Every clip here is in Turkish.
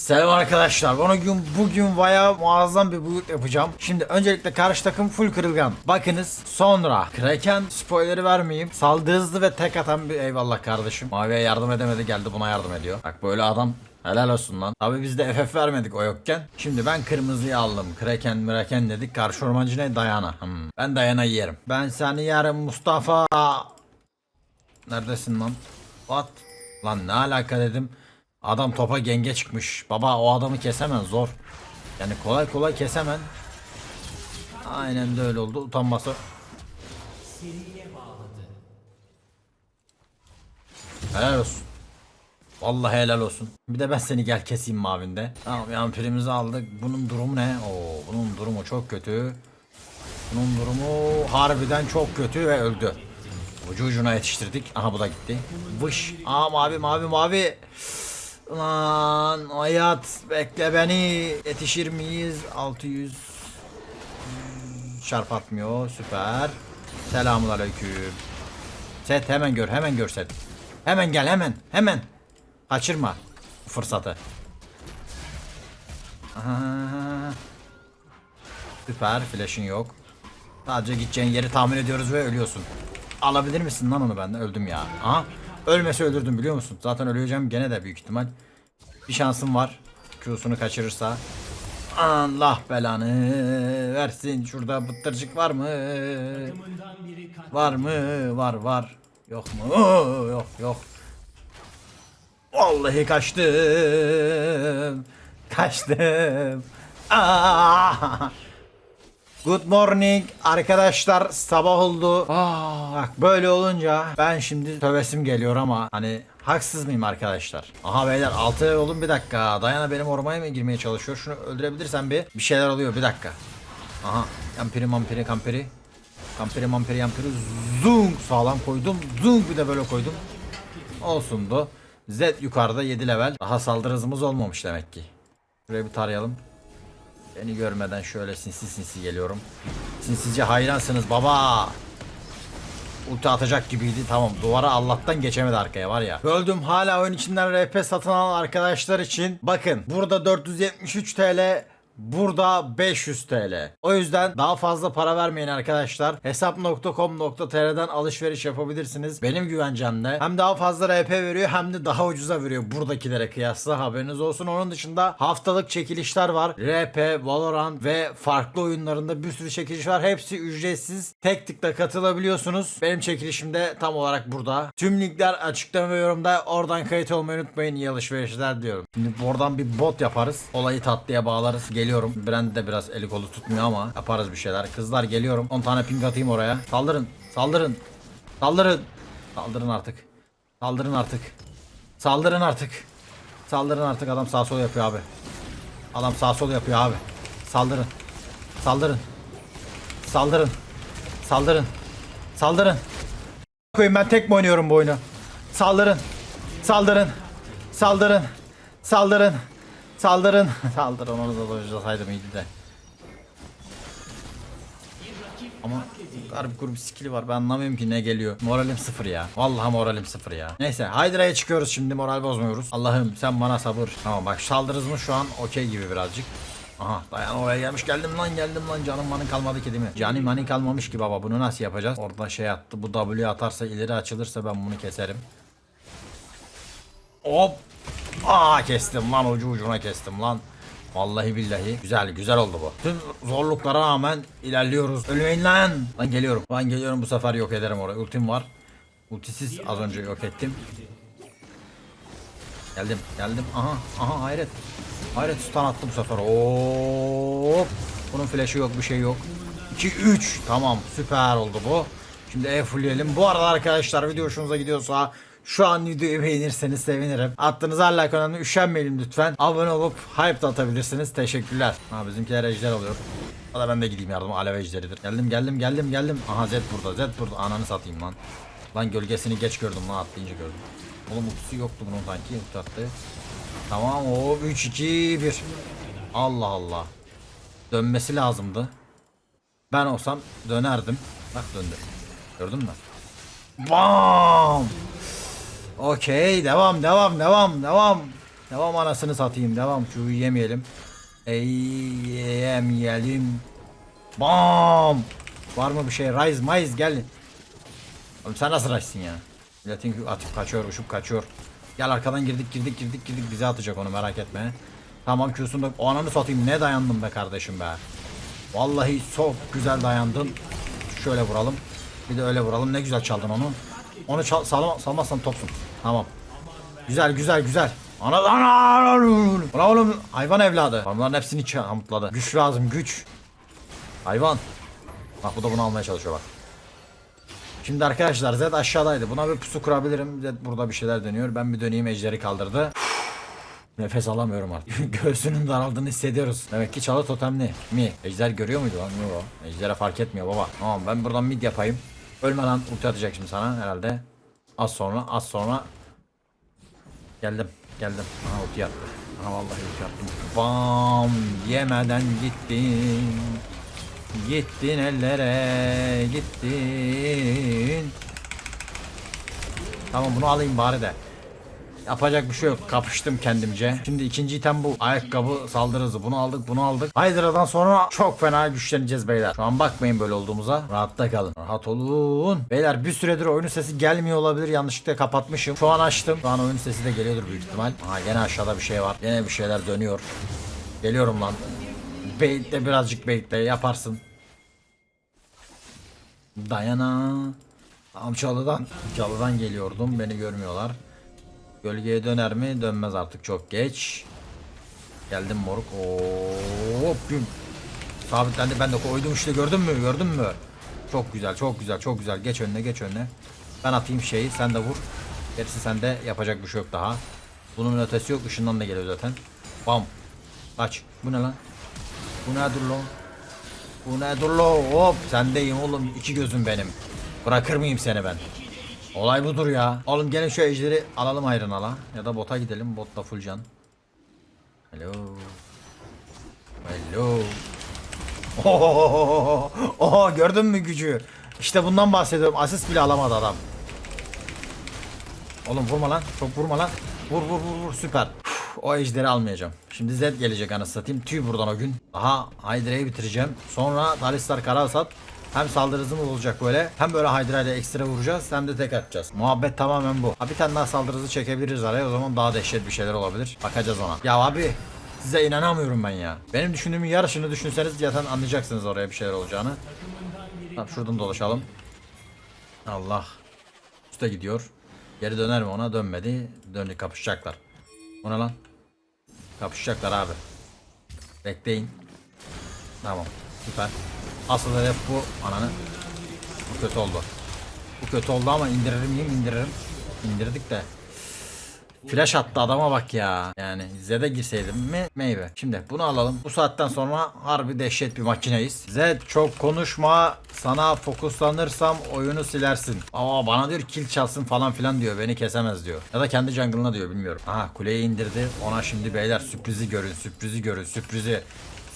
Selam arkadaşlar. Bugün bugün bayağı muazzam bir build yapacağım. Şimdi öncelikle karşı takım full kırılgan. Bakınız sonra Kraken spoilerı vermeyeyim. Saldırı hızlı ve tek atan bir eyvallah kardeşim. Mavi'ye yardım edemedi geldi buna yardım ediyor. Bak böyle adam Helal olsun lan. Tabi biz de FF vermedik o yokken. Şimdi ben kırmızıyı aldım. Kraken miraken dedik. Karşı ormancı ne? Dayana. Hmm. Ben Dayana yerim. Ben seni yerim Mustafa. Neredesin lan? What? Lan ne alaka dedim. Adam topa genge çıkmış. Baba o adamı kesemen zor. Yani kolay kolay kesemen. Aynen de öyle oldu. Utanması. Helal olsun. Vallahi helal olsun. Bir de ben seni gel keseyim mavinde. Tamam yampirimizi aldık. Bunun durumu ne? Oo, bunun durumu çok kötü. Bunun durumu harbiden çok kötü ve öldü. Ucu ucuna yetiştirdik. Aha bu da gitti. Vış. Aa mavi mavi mavi. Lan hayat bekle beni. Yetişir miyiz? 600. Hmm, Çarp atmıyor. Süper. Selamun aleyküm. Set hemen gör hemen gör set. Hemen gel hemen hemen. Kaçırma fırsatı. Aha. Süper flash'ın yok. Sadece gideceğin yeri tahmin ediyoruz ve ölüyorsun. Alabilir misin lan onu benden? Öldüm ya. Aha. Ölmese öldürdüm biliyor musun? Zaten öleceğim gene de büyük ihtimal. Bir şansım var. Q'sunu kaçırırsa. Allah belanı versin. Şurada bıttırcık var mı? Var mı? Var var. Yok mu? Yok yok. Vallahi kaçtım. Kaçtım. Aa! Good morning arkadaşlar sabah oldu. Bak böyle olunca ben şimdi tövesim geliyor ama hani haksız mıyım arkadaşlar? Aha beyler 6 olun bir dakika. Dayana benim ormaya mı girmeye çalışıyor? Şunu öldürebilirsen bir bir şeyler oluyor bir dakika. Aha yampiri mampiri kampiri. Kampiri mampiri yampiri zung sağlam koydum. Zung bir de böyle koydum. Olsundu. Z yukarıda 7 level. Daha saldırı hızımız olmamış demek ki. Şuraya bir tarayalım. Beni görmeden şöyle sinsi sinsi geliyorum. Sinsice hayransınız baba. Ulti atacak gibiydi. Tamam duvara Allah'tan geçemedi arkaya var ya. Öldüm hala oyun içinden RP satın alan arkadaşlar için. Bakın burada 473 TL Burada 500 TL. O yüzden daha fazla para vermeyin arkadaşlar. Hesap.com.tr'den alışveriş yapabilirsiniz. Benim güvencemle hem daha fazla RP veriyor hem de daha ucuza veriyor buradakilere kıyasla haberiniz olsun. Onun dışında haftalık çekilişler var. RP, Valorant ve farklı oyunlarında bir sürü çekiliş var. Hepsi ücretsiz. Tek tıkla katılabiliyorsunuz. Benim çekilişim de tam olarak burada. Tüm linkler açıklama ve yorumda. Oradan kayıt olmayı unutmayın. İyi alışverişler diyorum. Şimdi buradan bir bot yaparız. Olayı tatlıya bağlarız. Geliyorum. Brand de biraz eli kolu tutmuyor ama yaparız bir şeyler. Kızlar geliyorum. 10 tane ping atayım oraya. Saldırın. Saldırın. Saldırın. Saldırın artık. Saldırın artık. Saldırın artık. Saldırın artık adam sağ sol yapıyor abi. Adam sağ sol yapıyor abi. Saldırın. Saldırın. Saldırın. Saldırın. Saldırın. Koyayım ben tek mi oynuyorum bu oyunu? Saldırın. Saldırın. Saldırın. Saldırın. Saldırın. Saldırın onu da dojlasaydım iyiydi de. Ama garip grup skill'i var ben anlamıyorum ki ne geliyor. Moralim sıfır ya. Vallahi moralim sıfır ya. Neyse Hydra'ya çıkıyoruz şimdi moral bozmuyoruz. Allah'ım sen bana sabır. Tamam bak saldırız mı şu an okey gibi birazcık. Aha dayan oraya gelmiş geldim lan geldim lan canım manın kalmadı ki değil mi? Canım manın kalmamış ki baba bunu nasıl yapacağız? Orada şey attı bu W atarsa ileri açılırsa ben bunu keserim. Hop. Aa kestim lan ucu ucuna kestim lan. Vallahi billahi güzel güzel oldu bu. Tüm zorluklara rağmen ilerliyoruz. Ölmeyin lan. Lan geliyorum. Lan geliyorum bu sefer yok ederim orayı. Ultim var. Ultisiz az önce yok ettim. Geldim geldim. Aha aha hayret. Hayret stun attı bu sefer. Hop. Bunun flash'ı yok bir şey yok. 2 3 tamam süper oldu bu. Şimdi E fullleyelim. Bu arada arkadaşlar video hoşunuza gidiyorsa şu an videoyu beğenirseniz sevinirim. Attığınız her like önemli. Üşenmeyin lütfen. Abone olup hype da atabilirsiniz. Teşekkürler. Ha bizimkiler ejder alıyor. Hadi ben de gideyim yardıma. Alev ejderidir. Geldim geldim geldim geldim. Aha Z burada Z burada. Ananı satayım lan. Lan gölgesini geç gördüm lan atlayınca gördüm. Oğlum ultisi yoktu bunun sanki. Ulti attı. Tamam o 3 2 1. Allah Allah. Dönmesi lazımdı. Ben olsam dönerdim. Bak döndü. Gördün mü? Bam! Okey devam devam devam devam. Devam anasını satayım. Devam. Şu yemeyelim. Ey yemeyelim. Bam. Var mı bir şey? Rise Mayız gel. Oğlum sen nasıl Rise'sin ya? Milletin atıp kaçıyor, uçup kaçıyor. Gel arkadan girdik girdik girdik girdik bize atacak onu merak etme. Tamam Q'sunda o ananı satayım ne dayandım be kardeşim be. Vallahi çok güzel dayandın. Şöyle vuralım. Bir de öyle vuralım. Ne güzel çaldın onu. Onu çal salma, salmazsan topsun. Tamam. Güzel güzel güzel. Ana ana. Ulan oğlum hayvan evladı. Onların hepsini çamutladı. Güç lazım güç. Hayvan. Bak bu da bunu almaya çalışıyor bak. Şimdi arkadaşlar Zed aşağıdaydı. Buna bir pusu kurabilirim. Zed burada bir şeyler dönüyor. Ben bir döneyim ejderi kaldırdı. Nefes alamıyorum artık. Göğsünün daraldığını hissediyoruz. Demek ki çalı totemli. Mi? Ejder görüyor muydu lan? Yok. Ejder'e fark etmiyor baba. Tamam ben buradan mid yapayım. Ölme lan ulti atacak şimdi sana herhalde. Az sonra az sonra. Geldim geldim. Aha ulti attı. Aha vallahi ulti attım. Bam yemeden gittin. Gittin ellere gittin. Tamam bunu alayım bari de. Yapacak bir şey yok. Kapıştım kendimce. Şimdi ikinci item bu. Ayakkabı saldırı hızı. Bunu aldık bunu aldık. Hydra'dan sonra çok fena güçleneceğiz beyler. Şu an bakmayın böyle olduğumuza. Rahatta kalın. Rahat olun. Beyler bir süredir oyunun sesi gelmiyor olabilir. Yanlışlıkla kapatmışım. Şu an açtım. Şu an oyunun sesi de geliyordur büyük ihtimal. Ha gene aşağıda bir şey var. Gene bir şeyler dönüyor. Geliyorum lan. Baitle birazcık baitle yaparsın. Dayana. Tamam çalıdan. Çalıdan geliyordum. Beni görmüyorlar. Gölgeye döner mi? Dönmez artık çok geç. Geldim moruk. Hop güm. Sabitlendi. Ben de koydum işte gördün mü? Gördün mü? Çok güzel, çok güzel, çok güzel. Geç önüne, geç önüne. Ben atayım şeyi, sen de vur. Gerisi sende yapacak bir şey yok daha. Bunun ötesi yok. Işından da geliyor zaten. Bam. Kaç. Bu ne lan? Bu nedir lan? Bu nedir lan? Hop sendeyim oğlum. İki gözüm benim. Bırakır mıyım seni ben? Olay budur ya. Oğlum gelin şu ejderi alalım ayrın ala. Ya da bota gidelim. Botta full can. Hello. Hello. Oho, oho, gördün mü gücü? İşte bundan bahsediyorum. Asist bile alamadı adam. Oğlum vurma lan. Çok vurma lan. Vur vur vur vur süper. O ejderi almayacağım. Şimdi Zed gelecek anasını satayım. Tüy buradan o gün. Aha Hydra'yı bitireceğim. Sonra Talistar Karasat. Hem saldırı hızımız olacak böyle. Hem böyle Hydra ile ekstra vuracağız. Hem de tek atacağız. Muhabbet tamamen bu. Ha bir tane daha saldırı hızı çekebiliriz araya. O zaman daha dehşet bir şeyler olabilir. Bakacağız ona. Ya abi size inanamıyorum ben ya. Benim düşündüğümün yarısını düşünseniz zaten anlayacaksınız oraya bir şeyler olacağını. Tamam şuradan dolaşalım. Allah. Üste gidiyor. Geri döner mi ona? Dönmedi. Döndü kapışacaklar. O ne lan? Kapışacaklar abi. Bekleyin. Tamam. Süper. Asıl hedef bu ananı. Bu kötü oldu. Bu kötü oldu ama indirir miyim? İndiririm. İndirdik de. Flash attı adama bak ya. Yani Zed'e girseydim mi meyve. Şimdi bunu alalım. Bu saatten sonra harbi dehşet bir makineyiz. Zed çok konuşma. Sana fokuslanırsam oyunu silersin. Aa bana diyor kill çalsın falan filan diyor. Beni kesemez diyor. Ya da kendi jungle'ına diyor bilmiyorum. Aha kuleyi indirdi. Ona şimdi beyler sürprizi görün. Sürprizi görün. Sürprizi.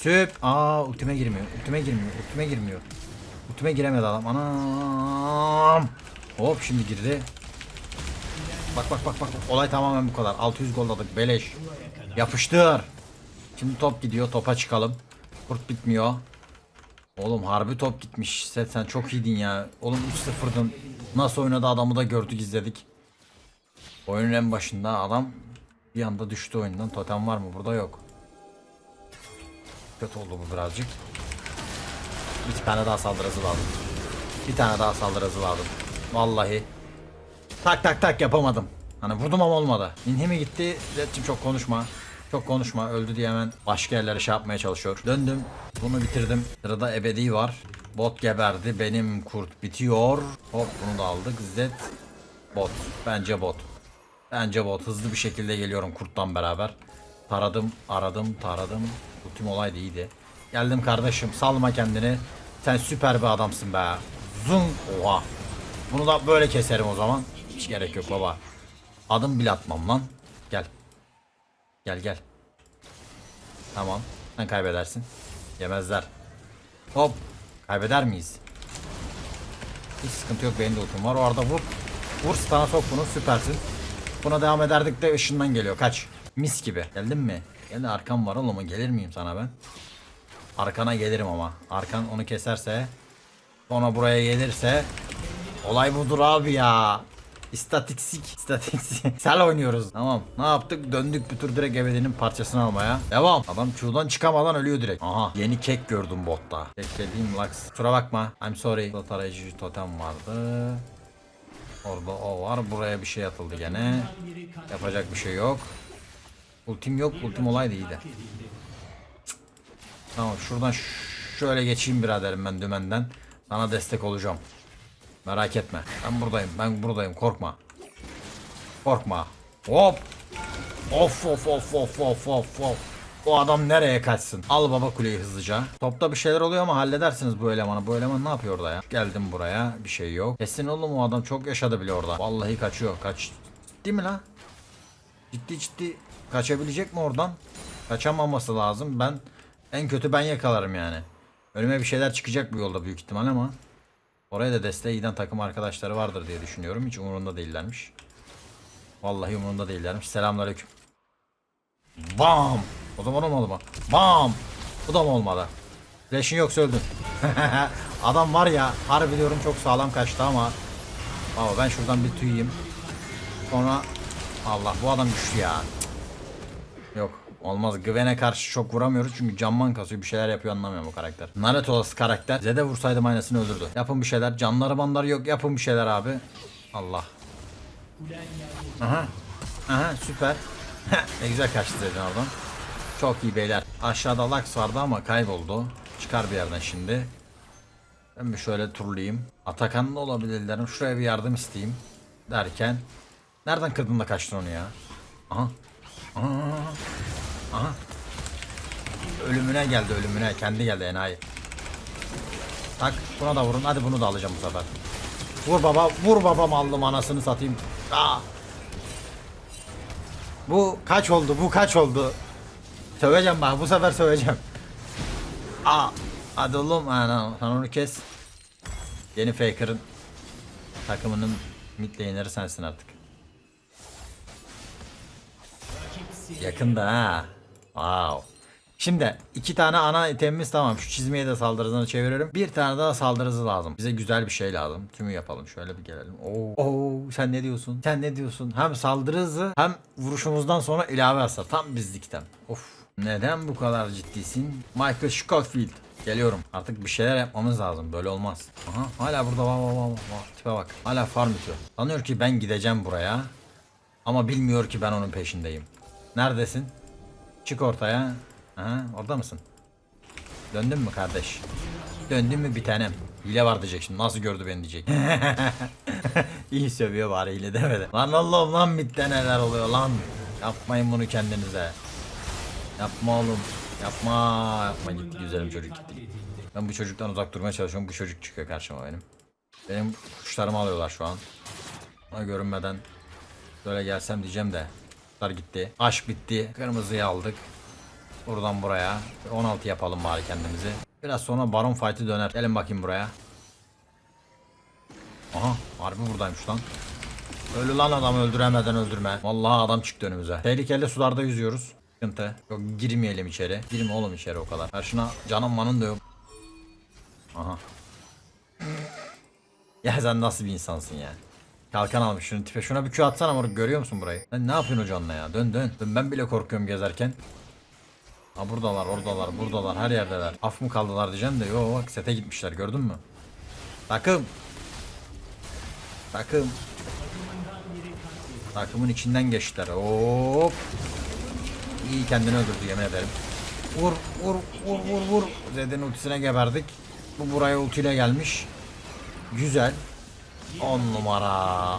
Süp. Aa ultime girmiyor. Ultime girmiyor. Ultime girmiyor. Ultime giremedi adam. Anam. Hop şimdi girdi. Bak bak bak bak. Olay tamamen bu kadar. 600 gol aldık. Beleş. Yapıştır. Şimdi top gidiyor. Topa çıkalım. Kurt bitmiyor. Oğlum harbi top gitmiş. Sen, sen çok iyiydin ya. Oğlum 3-0'dın. Nasıl oynadı adamı da gördük izledik. Oyunun en başında adam bir anda düştü oyundan. Totem var mı? Burada yok. Kötü oldu birazcık. Bir tane daha saldırı hızı lazım. Bir tane daha saldırı hızı lazım. Vallahi. Tak tak tak yapamadım. Hani vurdum ama olmadı. İnhi mi gitti? Zed'cim çok konuşma. Çok konuşma. Öldü diye hemen başka yerlere şey yapmaya çalışıyor. Döndüm. Bunu bitirdim. Sırada ebedi var. Bot geberdi. Benim kurt bitiyor. Hop bunu da aldık. Zed. Bot. Bence bot. Bence bot. Hızlı bir şekilde geliyorum kurttan beraber. Taradım, aradım, taradım. Bu tüm olay da iyiydi. Geldim kardeşim. Salma kendini. Sen süper bir adamsın be. Zung. Oha. Bunu da böyle keserim o zaman. Hiç gerek yok baba. Adım bile atmam lan. Gel. Gel gel. Tamam. Sen kaybedersin. Yemezler. Hop. Kaybeder miyiz? Hiç sıkıntı yok benim de ultim var. O arada vur. Vur stana sok bunu süpersin. Buna devam ederdik de ışından geliyor. Kaç. Mis gibi. Geldin mi? Gel arkam var oğlum gelir miyim sana ben? Arkana gelirim ama. Arkan onu keserse sonra buraya gelirse olay budur abi ya. İstatiksik, istatiksik. Sel oynuyoruz. Tamam. Ne yaptık? Döndük bir tur direkt Evede'nin parçasını almaya. Devam. Adam çuğdan çıkamadan ölüyor direkt. Aha. Yeni kek gördüm botta. Kek dediğim Lux. Kusura bakma. I'm sorry. Tarayıcı totem vardı. Orada o var. Buraya bir şey atıldı gene. Yapacak bir şey yok. Ultim yok. Ultim olaydı iyiydi. Cık. Tamam şuradan şöyle geçeyim biraderim ben dümenden. Sana destek olacağım. Merak etme. Ben buradayım. Ben buradayım. Korkma. Korkma. Hop. Of of of of of of of. O adam nereye kaçsın? Al baba kuleyi hızlıca. Topta bir şeyler oluyor ama halledersiniz bu elemanı. Bu eleman ne yapıyor orada ya? Geldim buraya. Bir şey yok. Kesin oğlum o adam çok yaşadı bile orada. Vallahi kaçıyor. Kaç. Değil mi lan? Ciddi ciddi kaçabilecek mi oradan? Kaçamaması lazım. Ben en kötü ben yakalarım yani. Önüme bir şeyler çıkacak bu yolda büyük ihtimal ama. Oraya da desteğe giden takım arkadaşları vardır diye düşünüyorum. Hiç umurunda değillermiş. Vallahi umurunda değillermiş. Selamünaleyküm. Bam! O zaman olmadı mı? Bam! Bu da mı olmadı? Flash'in yoksa öldün. Adam var ya harbi diyorum çok sağlam kaçtı ama Ama ben şuradan bir tüyeyim. Sonra Allah bu adam güçlü ya. Yok olmaz. Gwen'e karşı çok vuramıyoruz çünkü camman kasıyor bir şeyler yapıyor anlamıyorum bu karakter. Naruto olası karakter. Zed'e vursaydım aynısını öldürdü. Yapın bir şeyler. Canları banları yok. Yapın bir şeyler abi. Allah. Aha. Aha süper. ne güzel kaçtı Zed'in oradan. Çok iyi beyler. Aşağıda Lux vardı ama kayboldu. Çıkar bir yerden şimdi. Ben bir şöyle turlayayım. Atakan'da olabilirlerim. Şuraya bir yardım isteyeyim. Derken. Nereden kırdın da kaçtın onu ya? Aha. Aha. Aha. Ölümüne geldi ölümüne. Kendi geldi enayi. Tak buna da vurun. Hadi bunu da alacağım bu sefer. Vur baba. Vur babam aldım anasını satayım. Aa. Bu kaç oldu? Bu kaç oldu? Söveceğim bak. Bu sefer söveceğim. Aa. Hadi oğlum. Ana, sen onu kes. Yeni Faker'ın takımının mid sensin artık. Yakında ha. Wow. Şimdi iki tane ana itemimiz tamam. Şu çizmeyi de saldırı hızına çeviriyorum. Bir tane daha saldırı hızı lazım. Bize güzel bir şey lazım. Tümü yapalım. Şöyle bir gelelim. Oo. Oo, sen ne diyorsun? Sen ne diyorsun? Hem saldırı hızı hem vuruşumuzdan sonra ilave hasar. Tam bizlikten. Of. Neden bu kadar ciddisin? Michael Scofield. Geliyorum. Artık bir şeyler yapmamız lazım. Böyle olmaz. Aha. Hala burada var var var. var. Tipe bak. Hala farm itiyor. Sanıyor ki ben gideceğim buraya. Ama bilmiyor ki ben onun peşindeyim. Neredesin? Çık ortaya. Aha, orada mısın? Döndün mü kardeş? Döndün mü bir tanem? Hile var diyecek şimdi. Nasıl gördü beni diyecek. İyi sövüyor bari hile demedi. Lan oğlum lan midde neler oluyor lan. Yapmayın bunu kendinize. Yapma oğlum. Yapma. Yapma gitti güzelim çocuk gitti. Ben bu çocuktan uzak durmaya çalışıyorum. Bu çocuk çıkıyor karşıma benim. Benim kuşlarımı alıyorlar şu an. Ona görünmeden böyle gelsem diyeceğim de. Gitti. Aşk bitti. Kırmızıyı aldık. Buradan buraya. 16 yapalım bari kendimizi. Biraz sonra baron fight'ı döner. Gelin bakayım buraya. Aha harbi buradaymış lan. Ölü lan adamı öldüremeden öldürme. Vallahi adam çıktı önümüze. Tehlikeli sularda yüzüyoruz. Sıkıntı. Yok girmeyelim içeri. Girme oğlum içeri o kadar. Karşına canım manın da yok. Aha. ya sen nasıl bir insansın ya? Kalkan almış şunu tipe. Şuna bir Q atsana moruk görüyor musun burayı? Sen ne yapıyorsun o canla ya? Dön dön. Dön ben bile korkuyorum gezerken. Ha buradalar, oradalar, buradalar, her yerdeler. Af mı kaldılar diyeceğim de yo bak sete gitmişler gördün mü? Takım. Takım. Takımın içinden geçtiler. Hop. İyi kendini öldürdü yemin ederim. Vur, vur, vur, vur, vur. Zed'in ultisine geberdik. Bu buraya ultiyle gelmiş. Güzel. 10 numara.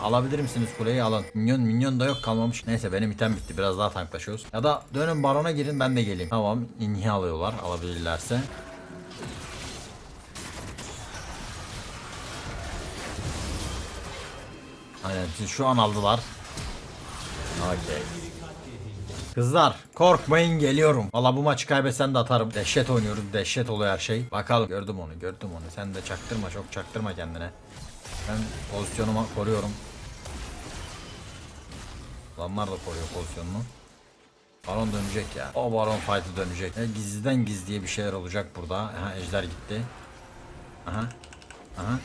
Alabilir misiniz kuleyi alın. Minyon minyon da yok kalmamış. Neyse benim item bitti. Biraz daha tanklaşıyoruz. Ya da dönün barona girin ben de geleyim. Tamam. inhi alıyorlar alabilirlerse. Aynen şu an aldılar. Okey. Kızlar korkmayın geliyorum. Valla bu maçı kaybetsen de atarım. Dehşet oynuyoruz. Dehşet oluyor her şey. Bakalım gördüm onu gördüm onu. Sen de çaktırma çok çaktırma kendine. Ben pozisyonumu koruyorum. Adamlar da koruyor pozisyonunu. Baron dönecek ya. O baron fight'ı dönecek. E, gizliden gizliye bir şeyler olacak burada. Aha ejder gitti. Aha. Aha.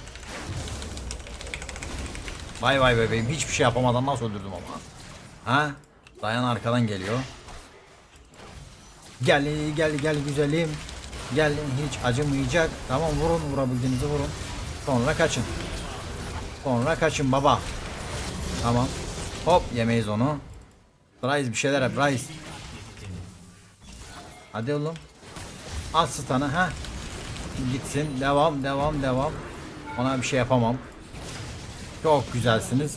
Vay vay bebeğim hiçbir şey yapamadan nasıl öldürdüm ama. Ha? Dayan arkadan geliyor. Gel gel gel güzelim. Gel hiç acımayacak. Tamam vurun vurabildiğinizi vurun. Sonra kaçın. Sonra kaçın baba. Tamam. Hop yemeyiz onu. Bryce bir şeyler yap Bryce. Hadi oğlum. Al stun'ı ha. Gitsin. Devam devam devam. Ona bir şey yapamam. Çok güzelsiniz.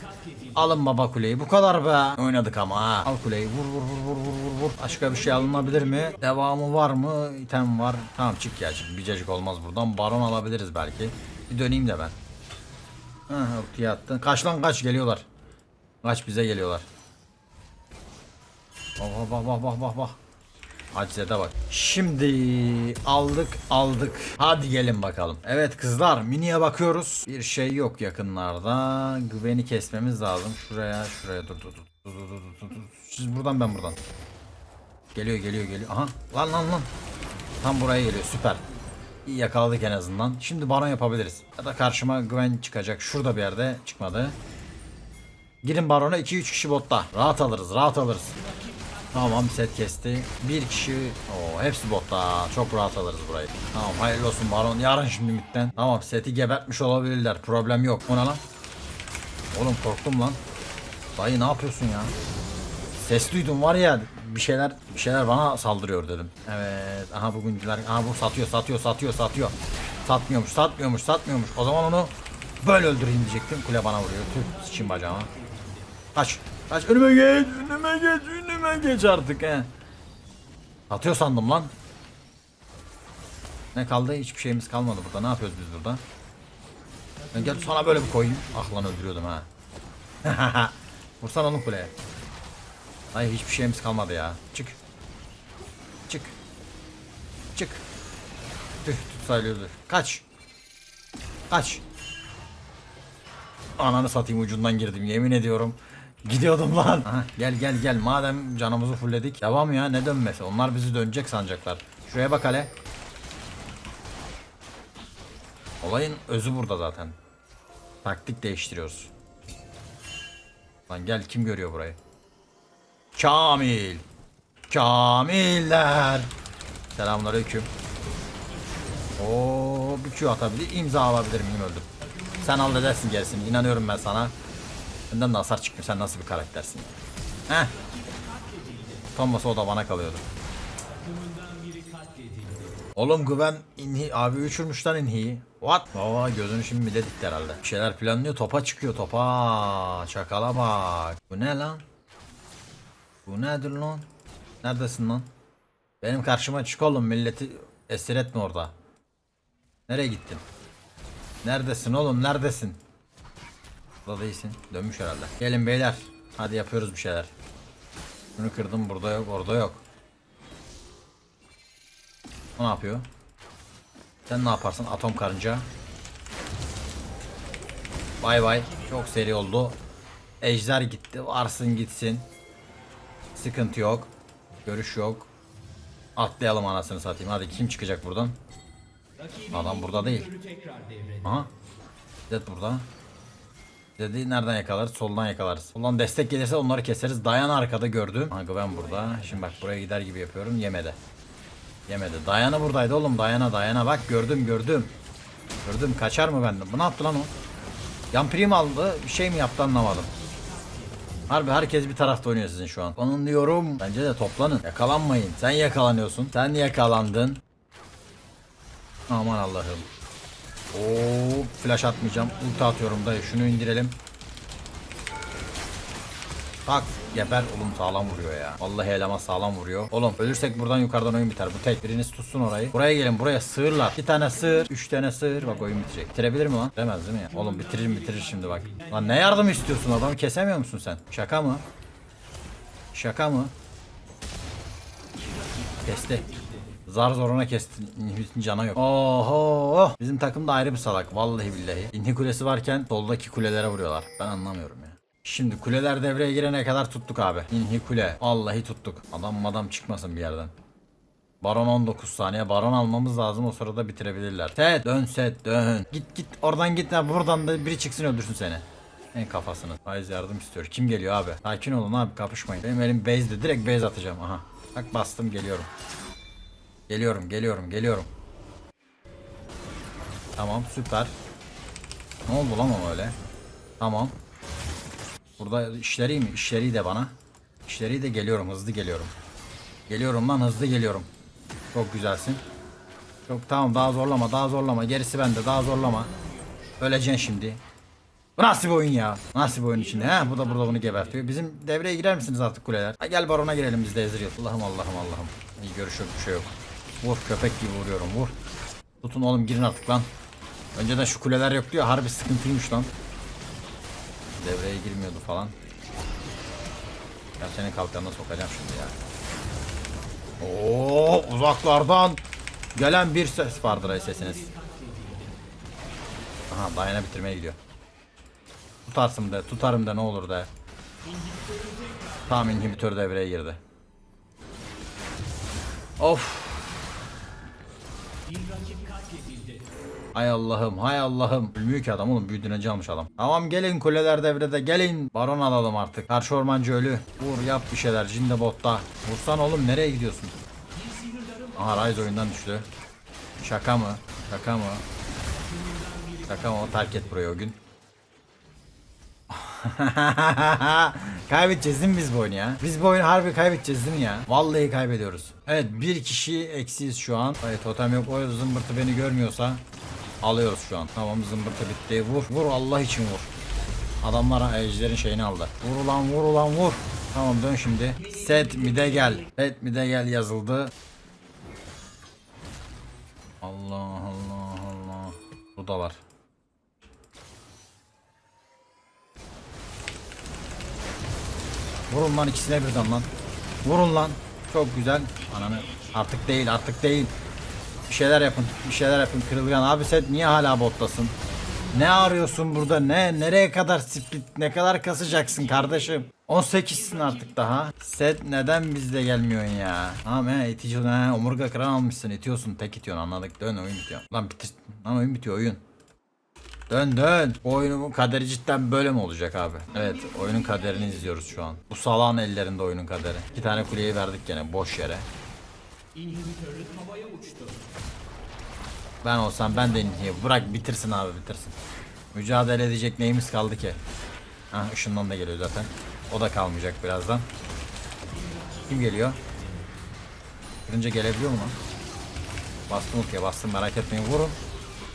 Alın baba kuleyi. Bu kadar be. Oynadık ama ha. Al kuleyi. Vur vur vur vur vur vur vur. Başka bir şey alınabilir mi? Devamı var mı? İtem var. Tamam çık ya çık. Bir cacık olmaz buradan. Baron alabiliriz belki. Bir döneyim de ben. Ha, ultiyi attın. Kaç lan kaç geliyorlar. Kaç bize geliyorlar. Bak bak bak bak bak bak. Acizede bak. Şimdi aldık aldık. Hadi gelin bakalım. Evet kızlar miniye bakıyoruz. Bir şey yok yakınlarda. Güveni kesmemiz lazım. Şuraya şuraya dur dur dur. Dur dur dur dur. dur. Siz buradan ben buradan. Geliyor geliyor geliyor. Aha lan lan lan. Tam buraya geliyor süper. Yakaladık en azından. Şimdi baron yapabiliriz. Ya da karşıma güven çıkacak. Şurada bir yerde çıkmadı. Girin barona 2-3 kişi botta. Rahat alırız rahat alırız. Tamam set kesti. Bir kişi o hepsi botta. Çok rahat alırız burayı. Tamam hayırlı olsun baron. Yarın şimdi mitten. Tamam seti gebertmiş olabilirler. Problem yok. O lan? Oğlum korktum lan. Dayı ne yapıyorsun ya? Ses duydum var ya bir şeyler bir şeyler bana saldırıyor dedim. Evet aha bugünküler aha bu satıyor satıyor satıyor satıyor. Satmıyormuş satmıyormuş satmıyormuş. O zaman onu böyle öldüreyim diyecektim. Kule bana vuruyor. Tüh sıçayım bacağıma. Kaç. Kaç önüme geç önüme geç önüme geç artık he. Atıyor sandım lan. Ne kaldı? Hiçbir şeyimiz kalmadı burada. Ne yapıyoruz biz burada? Ben gel sana böyle bir koyayım. Ah lan öldürüyordum ha. Vursan onun kuleye. Hayır hiçbir şeyimiz kalmadı ya. Çık. Çık. Çık. Tüh tutsayıyordu. Kaç. Kaç. Ananı satayım ucundan girdim yemin ediyorum. Gidiyordum lan. Aha, gel gel gel madem canımızı fullledik. Devam ya ne dönmesi. Onlar bizi dönecek sanacaklar. Şuraya bak hele. Olayın özü burada zaten. Taktik değiştiriyoruz. Lan gel kim görüyor burayı? Kamil. Kamiller. Selamünaleyküm. Oo, bir Q atabilir, imza alabilir miyim öldüm. Sen halledersin gerisini. İnanıyorum ben sana. Benden de hasar çıkmıyor. Sen nasıl bir karaktersin? Heh. Thomas o da bana kalıyordu. Oğlum güven inhi abi uçurmuşlar inhiyi. What? Baba gözünü şimdi bile dikti herhalde. Bir şeyler planlıyor topa çıkıyor topa. Çakala bak. Bu ne lan? Bu nedir lan? Neredesin lan? Benim karşıma çık oğlum milleti esir etme orada. Nereye gittin? Neredesin oğlum neredesin? Burada değilsin. Dönmüş herhalde. Gelin beyler. Hadi yapıyoruz bir şeyler. Bunu kırdım burada yok orada yok. O ne yapıyor? Sen ne yaparsın atom karınca? Bay bay. Çok seri oldu. Ejder gitti. Varsın gitsin. Sıkıntı yok. Görüş yok. Atlayalım anasını satayım. Hadi kim çıkacak buradan? Adam burada değil. Aha. Zed burada. Zed'i nereden yakalarız? Soldan yakalarız. Soldan destek gelirse onları keseriz. Dayan arkada gördüm. Ha Güven burada. Şimdi bak buraya gider gibi yapıyorum. Yemedi. Yemedi. Dayana buradaydı oğlum. Dayana dayana. Bak gördüm gördüm. Gördüm. Kaçar mı benden? Bu ne yaptı lan o? Yan prim aldı. Bir şey mi yaptı anlamadım. Harbi herkes bir tarafta oynuyor sizin şu an. Onun diyorum. Bence de toplanın. Yakalanmayın. Sen yakalanıyorsun. Sen yakalandın. Aman Allah'ım. Oo, flash atmayacağım. Ulti atıyorum dayı. Şunu indirelim. Tak geber oğlum sağlam vuruyor ya. Vallahi eleman sağlam vuruyor. Oğlum ölürsek buradan yukarıdan oyun biter. Bu tek biriniz tutsun orayı. Buraya gelin buraya sığırlar. Bir tane sığır, üç tane sığır. Bak oyun bitecek. Bitirebilir mi lan? Bitiremez değil mi ya? Oğlum bitirir bitirir şimdi bak. Lan ne yardım istiyorsun adamı kesemiyor musun sen? Şaka mı? Şaka mı? Kesti. Zar zoruna kesti. Inhibit'in canı yok. Oho. Bizim takım da ayrı bir salak. Vallahi billahi. İnhi kulesi varken soldaki kulelere vuruyorlar. Ben anlamıyorum. Şimdi kuleler devreye girene kadar tuttuk abi. İnhi kule. Vallahi tuttuk. Adam madam çıkmasın bir yerden. Baron 19 saniye. Baron almamız lazım. O sırada bitirebilirler. Set dön set dön. Git git oradan git. Buradan da biri çıksın öldürsün seni. En kafasını. Faiz yardım istiyor. Kim geliyor abi? Sakin olun abi kapışmayın. Benim elim base'de. Direkt base atacağım. Aha. Bak bastım geliyorum. Geliyorum geliyorum geliyorum. Tamam süper. Ne oldu lan o öyle? Tamam. Burada işleri mi? İşleri de bana. İşleri de geliyorum. Hızlı geliyorum. Geliyorum lan hızlı geliyorum. Çok güzelsin. Çok tamam daha zorlama daha zorlama. Gerisi bende daha zorlama. Öleceksin şimdi. Bu nasıl bir oyun ya? Nasıl bir oyun içinde? He bu da burada bunu gebertiyor. Bizim devreye girer misiniz artık kuleler? Ha, gel barona girelim biz de Ezreal. Allah'ım Allah'ım Allah'ım. İyi görüş yok bir şey yok. Vur köpek gibi vuruyorum vur. Tutun oğlum girin artık lan. Önceden şu kuleler yok diyor. Harbi sıkıntıymış lan. Devreye girmiyordu falan. Ya senin kalkanına sokacağım şimdi ya. Oo uzaklardan gelen bir ses vardır sesiniz. Aha dayana bitirmeye gidiyor. Tutarsın de, tutarım da ne olur da. Tam inhibitör devreye girdi. Of. Hay Allah'ım hay Allah'ım. Bilmiyor ki adam oğlum büyüdüğünce almış adam. Tamam gelin kuleler devrede gelin. Baron alalım artık. Karşı ormancı ölü. Vur yap bir şeyler. Jinde botta. Vursan oğlum nereye gidiyorsun? Aha Ryze oyundan düştü. Şaka mı? Şaka mı? Şaka mı? Terk et burayı o gün. kaybedeceğiz değil mi biz bu oyunu ya? Biz bu oyunu harbi kaybedeceğiz değil mi ya? Vallahi kaybediyoruz. Evet bir kişi eksiyiz şu an. Evet totem yok. O zımbırtı beni görmüyorsa alıyoruz şu an. Tamam zımbırtı bitti. Vur vur Allah için vur. Adamlar ejderin şeyini aldı. Vur ulan vur ulan vur. Tamam dön şimdi. Set mide gel. Set mide gel yazıldı. Allah Allah Allah. Buradalar. Vurun lan ikisine birden lan. Vurun lan. Çok güzel. Ananı artık değil artık değil. Bir şeyler yapın. Bir şeyler yapın. Kırılgan abi sen niye hala bottasın? Ne arıyorsun burada? Ne? Nereye kadar split? Ne kadar kasacaksın kardeşim? 18'sin artık daha. Set neden bizde gelmiyorsun ya? Tamam he itici he omurga kıran almışsın itiyorsun tek itiyorsun anladık dön oyun bitiyor. Lan bitir lan oyun bitiyor oyun. Dön dön. Oyunun kaderi cidden böyle mi olacak abi? Evet oyunun kaderini izliyoruz şu an. Bu salağın ellerinde oyunun kaderi. İki tane kuleyi verdik gene boş yere. Ben olsam ben de inhibi. Bırak bitirsin abi bitirsin. Mücadele edecek neyimiz kaldı ki? Ha ışından da geliyor zaten. O da kalmayacak birazdan. Kim geliyor? Kırınca gelebiliyor mu? Bastım ultiye bastım merak etmeyin vurun.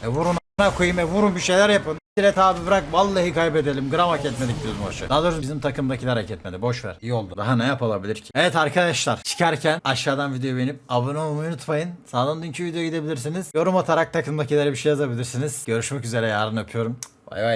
E vurun a**ına koyayım e vurun bir şeyler yapın. Diret abi bırak vallahi kaybedelim. Gram hak etmedik biz maçı. Daha doğrusu bizim takımdakiler hak etmedi. Boş ver. İyi oldu. Daha ne yapılabilir ki? Evet arkadaşlar çıkarken aşağıdan videoyu beğenip abone olmayı unutmayın. Sağdan dünkü videoya gidebilirsiniz. Yorum atarak takımdakilere bir şey yazabilirsiniz. Görüşmek üzere yarın öpüyorum. Bay bay.